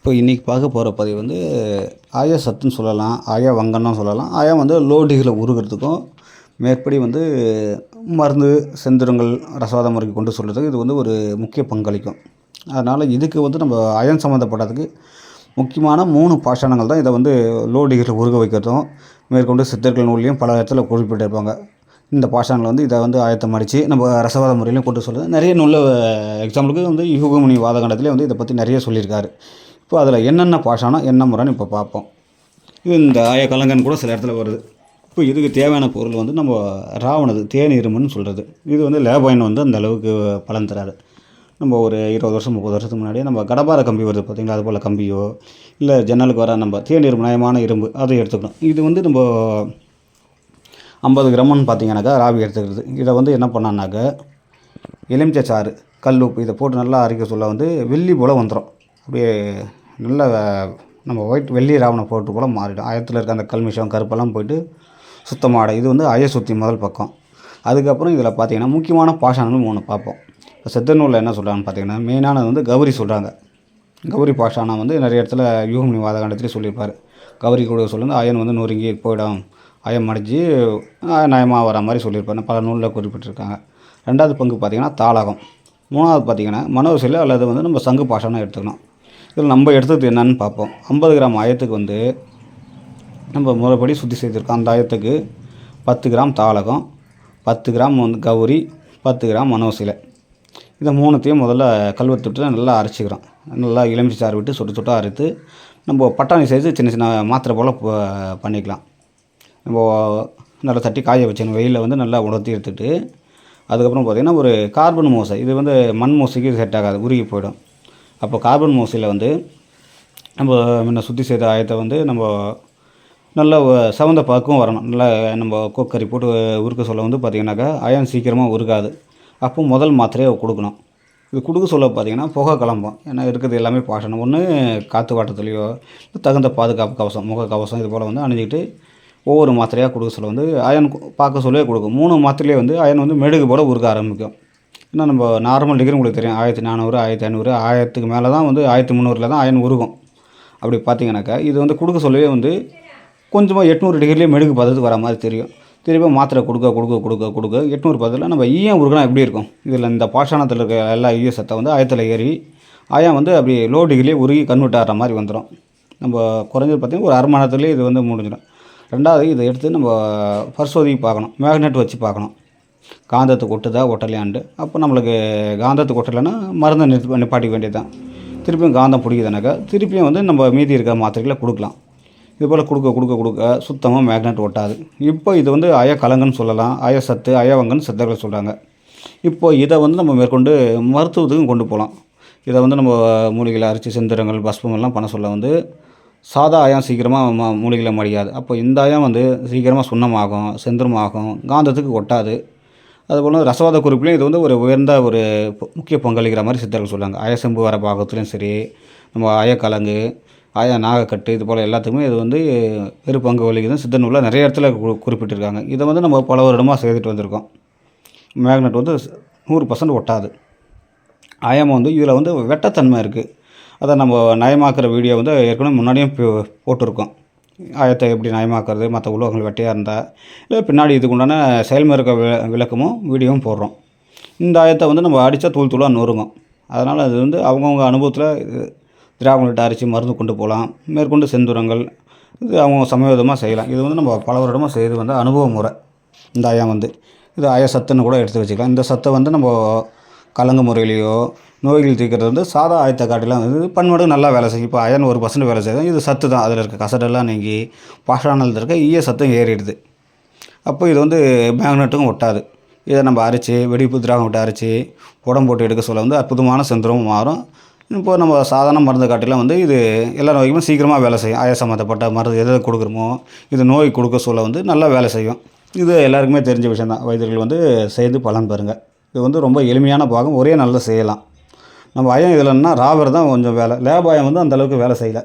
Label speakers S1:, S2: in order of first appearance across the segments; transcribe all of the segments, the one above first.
S1: இப்போ இன்றைக்கி பார்க்க போகிற பதிவு வந்து ஆயா சத்துன்னு சொல்லலாம் ஆயா வங்கன்னு சொல்லலாம். ஆயா வந்து லோடிகளை உருகிறதுக்கும் மேற்படி வந்து மருந்து செந்திரங்கள் ரசவாத முறைக்கு கொண்டு சொல்கிறதுக்கு இது வந்து ஒரு முக்கிய பங்களிக்கும். அதனால் இதுக்கு வந்து நம்ம அயன் சம்மந்தப்பட்டதுக்கு முக்கியமான மூணு பாஷாணங்கள் தான் இதை வந்து லோடிகளை உருக வைக்கிறதும் மேற்கொண்டு சித்தர்கள் நூல்லையும் பல இடத்துல குறிப்பிட்டிருப்பாங்க இந்த பாஷாணங்கள் வந்து இதை வந்து ஆயத்தம் அடித்து நம்ம ரசவாத முறையிலையும் கொண்டு சொல்கிறது நிறைய நூலில் எக்ஸாம்பிளுக்கு வந்து யுகமுனி வாதகண்டத்துலேயே வந்து இதை பற்றி நிறைய சொல்லியிருக்காரு. இப்போ அதில் என்னென்ன பாஷாணம் என்ன முறைன்னு இப்போ பார்ப்போம். இது இந்த ஆய கலங்கன் கூட சில இடத்துல வருது. இப்போ இதுக்கு தேவையான பொருள் வந்து நம்ம ராவணது தேன் இரும்புன்னு சொல்கிறது இது வந்து லேபாயின் வந்து அந்த அளவுக்கு பலன் தராது. நம்ம ஒரு இருபது வருஷம் முப்பது வருஷத்துக்கு முன்னாடி நம்ம கடப்பார கம்பி வருது பார்த்திங்களா? அது போல் கம்பியோ இல்லை ஜன்னலுக்கு வர நம்ம தேன் இரும்பு நயமான இரும்பு அதை எடுத்துக்கணும். இது வந்து நம்ம ஐம்பது கிராம்னு பார்த்தீங்கன்னாக்கா ராவி எடுத்துக்கிறது. இதை வந்து என்ன பண்ணான்னாக்க எலுமிச்சை சாறு கல் உப்பு இதை போட்டு நல்லா அரைக்க சொல்ல வந்து வெள்ளி போல் வந்துடும் அப்படியே நல்ல நம்ம ஒயிட் வெள்ளி ராவணை போட்டு கூட மாறிடும். ஆயத்தில் இருக்க அந்த கல்மிஷம் கருப்பெல்லாம் போயிட்டு சுத்தமாகிடும் இது வந்து அய சுத்தி முதல் பக்கம். அதுக்கப்புறம் இதில் பார்த்தீங்கன்னா முக்கியமான பாஷாணங்கள் மூணு பார்ப்போம். இப்போ சித்தநூலில் என்ன சொல்கிறாங்கன்னு பார்த்தீங்கன்னா மெயினானது வந்து கௌரி சொல்கிறாங்க கௌரி பாஷாணம் வந்து நிறைய இடத்துல யூகமணி வாதகாண்டத்திலே சொல்லியிருப்பார். கௌரி கூட சொல்லுங்க அயன் வந்து நொறுங்கி போயிடும். அயம் மடிஞ்சு நயமாக வர மாதிரி சொல்லியிருப்பாரு பல நூலில் குறிப்பிட்டிருக்காங்க. ரெண்டாவது பங்கு பார்த்திங்கன்னா தாளகம். மூணாவது பார்த்திங்கன்னா மனோசில அல்லது வந்து நம்ம சங்கு பாஷானம் எடுத்துக்கணும். இதில் நம்ம எடுத்தது என்னன்னு பார்ப்போம். ஐம்பது கிராம் ஆயத்துக்கு வந்து நம்ம முறைப்படி சுத்தி செய்திருக்கோம். அந்த ஆயத்துக்கு பத்து கிராம் தாளகம் பத்து கிராம் வந்து கௌரி பத்து கிராம் மனோசிலை. இதை மூணுத்தையும் முதல்ல கல்வெத்துட்டு நல்லா அரைச்சிக்கிறோம். நல்லா எலுமிச்சை சாறு விட்டு சுட்டு சுட்டாக அரைத்து நம்ம பட்டாணி சைஸு சின்ன சின்ன மாத்திரை போல் பண்ணிக்கலாம். நம்ம நல்லா தட்டி காய வச்சுக்கணும் வெயிலில் வந்து நல்லா உலர்த்தி எடுத்துகிட்டு அதுக்கப்புறம் பார்த்திங்கன்னா ஒரு கார்பன் மோசை. இது வந்து மண் மோசைக்கு செட் ஆகாது. உருகி போயிடும். அப்போ கார்பன் மோசையில் வந்து நம்ம முன்ன சுத்தி செய்த ஆயத்தை வந்து நம்ம நல்ல சவந்த பக்குவம் வரணும். நல்லா நம்ம கோக்கரி போட்டு உருக்க சொல்ல வந்து பார்த்திங்கனாக்கா அயன் சீக்கிரமாக உருகாது. அப்போ முதல் மாத்திரையை கொடுக்கணும். இது கொடுக்க சொல்ல பார்த்தீங்கன்னா புகை கிளம்பும் ஏன்னா இருக்கிறது எல்லாமே பாஷணம். ஒன்று காற்று வாட்டத்துலேயோ தகுந்த பாதுகாப்பு கவசம் முக கவசம் இது போல் வந்து அணிஞ்சிக்கிட்டு ஒவ்வொரு மாத்திரையாக கொடுக்க சொல்ல வந்து அயன் பார்க்க சொல்லவே கொடுக்கும். மூணு மாத்திரையிலே வந்து அயன் வந்து மெழுகு போல் உருக ஆரம்பிக்கும். ஏன்னா நம்ம நார்மல் டிகிரி உங்களுக்கு தெரியும். ஆயிரத்தி நானூறு ஆயிரத்தி ஐநூறு ஆயிரத்துக்கு மேலே தான் வந்து ஆயிரத்தி முந்நூறில் தான் அயன் உருகும். அப்படி பார்த்தீங்கன்னாக்கா இது வந்து கொடுக்க சொல்லவே வந்து கொஞ்சமாக எட்நூறு டிகிரிலேயே மெழுகு பதத்துக்கு வர மாதிரி தெரியும். திரும்ப மாத்திரை கொடுக்க கொடுக்க கொடுக்க கொடுக்க எட்நூறு பதத்தில் நம்ம ஈயம் உருகினா எப்படி இருக்கும்? இதில் இந்த பாஷாணத்தில் இருக்க எல்லா ஈய சத்தை வந்து ஆயத்தில் ஏறி ஆயம் வந்து அப்படி லோ டிகிரிலேயே உருகி கன்வெர்ட் ஆகிற மாதிரி வந்துடும் நம்ம குறைஞ்சது பார்த்திங்கன்னா ஒரு அரை மணி நேரத்துலேயே இது வந்து முடிஞ்சிடும். ரெண்டாவது இதை எடுத்து நம்ம பரிசோதிக்கு பார்க்கணும். மேக்னெட் வச்சு பார்க்கணும். காந்தத்துக்கு ஒட்டுதா ஒட்டலையாண்டு. அப்போ நம்மளுக்கு காந்தத்துக்கு ஒட்டலைன்னா மருந்தை நிறுத்தி நிப்பாட்டிக்க வேண்டியது தான் திருப்பியும் காந்தம் பிடிக்குதுனாக்கா திருப்பியும் வந்து நம்ம மீதி இருக்க மாத்திரைகளை கொடுக்கலாம். இது போல் கொடுக்க கொடுக்க கொடுக்க சுத்தமாக மேக்னெட் ஒட்டாது. இப்போ இது வந்து அய கலங்கன்னு சொல்லலாம். அய சத்து அயவங்கன்னு சித்தர்கள் சொல்கிறாங்க இப்போ இதை வந்து நம்ம மேற்கொண்டு மருத்துவத்துக்கும் கொண்டு போகலாம். இதை வந்து நம்ம மூலிகையில் அரைச்சி செந்திரங்கள் பஸ்பம் எல்லாம் பண்ண சொல்ல வந்து சாதா ஆயம் சீக்கிரமாக ம மூலிகையில் மடியாது. அப்போ இந்த ஆயம் வந்து சீக்கிரமாக சுண்ணமாகும் செந்திரமாகும் காந்தத்துக்கு ஒட்டாது. அதுபோல் ரசவாத குறிப்புலையும் இது வந்து ஒரு உயர்ந்த ஒரு முக்கிய பங்களிக்கிற மாதிரி சித்தர்கள் சொல்லுவாங்க அயசம்பு வர பாகத்துலையும் சரி நம்ம அயக்கலங்கு ஆயா நாகக்கட்டு இது போல் எல்லாத்துக்குமே இது வந்து பெரு பங்கு வகிக்குதுன்னு சித்த நூலில் நிறைய இடத்துல கு- குறிப்பிட்டிருக்காங்க. இதை வந்து நம்ம பல வருடமாக செய்துட்டு வந்திருக்கோம். மேக்னெட் வந்து நூறு பர்சன்ட் ஒட்டாது. ஆயாமம் வந்து இதில் வந்து வெட்டத்தன்மை இருக்குது அதை நம்ம நயமாக்குற வீடியோ வந்து ஏற்கனவே முன்னாடியும் போ- போட்டிருக்கோம். ஆயத்தை எப்படி நயமாக்குறது மற்ற உலோகங்கள் வெட்டையாக இருந்தால் இல்லை பின்னாடி இதுக்கு உண்டான செயல்முறை இருக்க வி- விளக்கமும் வீடியோவும் போடுறோம். இந்த ஆயத்தை வந்து நம்ம அடித்தா தூள் தூளாக நொறுங்கும். அதனால் அது வந்து அவங்கவுங்க அனுபவத்தில் திராவங்கள்ட்ட அரைச்சி மருந்து கொண்டு போகலாம் மேற்கொண்டு செந்துரங்கள் இது அவங்க சமயோதமாக செய்யலாம். இது வந்து நம்ம பல வருடமாக செய்து வந்த அனுபவ முறை. இந்த ஆயம் வந்து இது ஆய சத்துன்னு கூட எடுத்து வச்சுக்கலாம். இந்த சத்தை வந்து நம்ம கலங்கு முறையிலையோ நோய்கள் தீர்க்கிறது வந்து சாதா ஆயத்த காட்டிலாம் வந்து பன்மடங்கு நல்லா வேலை செய்யும் இப்போ அயன் ஒரு பர்சன்ட் வேலை செய்யும் இது சத்து தான். அதில் இருக்க கசடெல்லாம் நீங்கி பாஷானல் இருக்க ஈய சத்தம் ஏறிடுது. அப்போ இது வந்து மேக்னெட்டுக்கும் ஒட்டாது. இதை நம்ம அரைச்சி வெடிப்பு திராகம் விட்டு அரைச்சி உடம்பு போட்டு எடுக்க சொல்ல வந்து அற்புதமான செந்திரமும் மாறும். இப்போ நம்ம சாதாரண மருந்து காட்டிலாம் வந்து இது எல்லா நோய்க்குமே சீக்கிரமாக வேலை செய்யும். ஆய சம்மந்தப்பட்ட மருந்து எதை கொடுக்குறோமோ இது நோய் கொடுக்க சொல்ல வந்து நல்லா வேலை செய்யும். இது எல்லாருக்குமே தெரிஞ்ச விஷயம் தான். வைத்தியர்கள் வந்து செய்து பலன் பெறுங்க. இது வந்து ரொம்ப எளிமையான பாகம். ஒரே நல்லா செய்யலாம். நம்ம அயம் இதில்னா ராவர் தான் கொஞ்சம் வேலை. லேப் ஆயம் வந்து அந்த அளவுக்கு வேலை செய்யலை.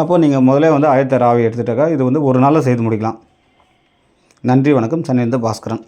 S1: அப்போது நீங்கள் முதலே வந்து ஆயத்த ராவை எடுத்துட்டாக்கா இது வந்து ஒரு நாளில் செய்து முடிக்கலாம். நன்றி வணக்கம். சென்னையிலிருந்து பாஸ்கரன்.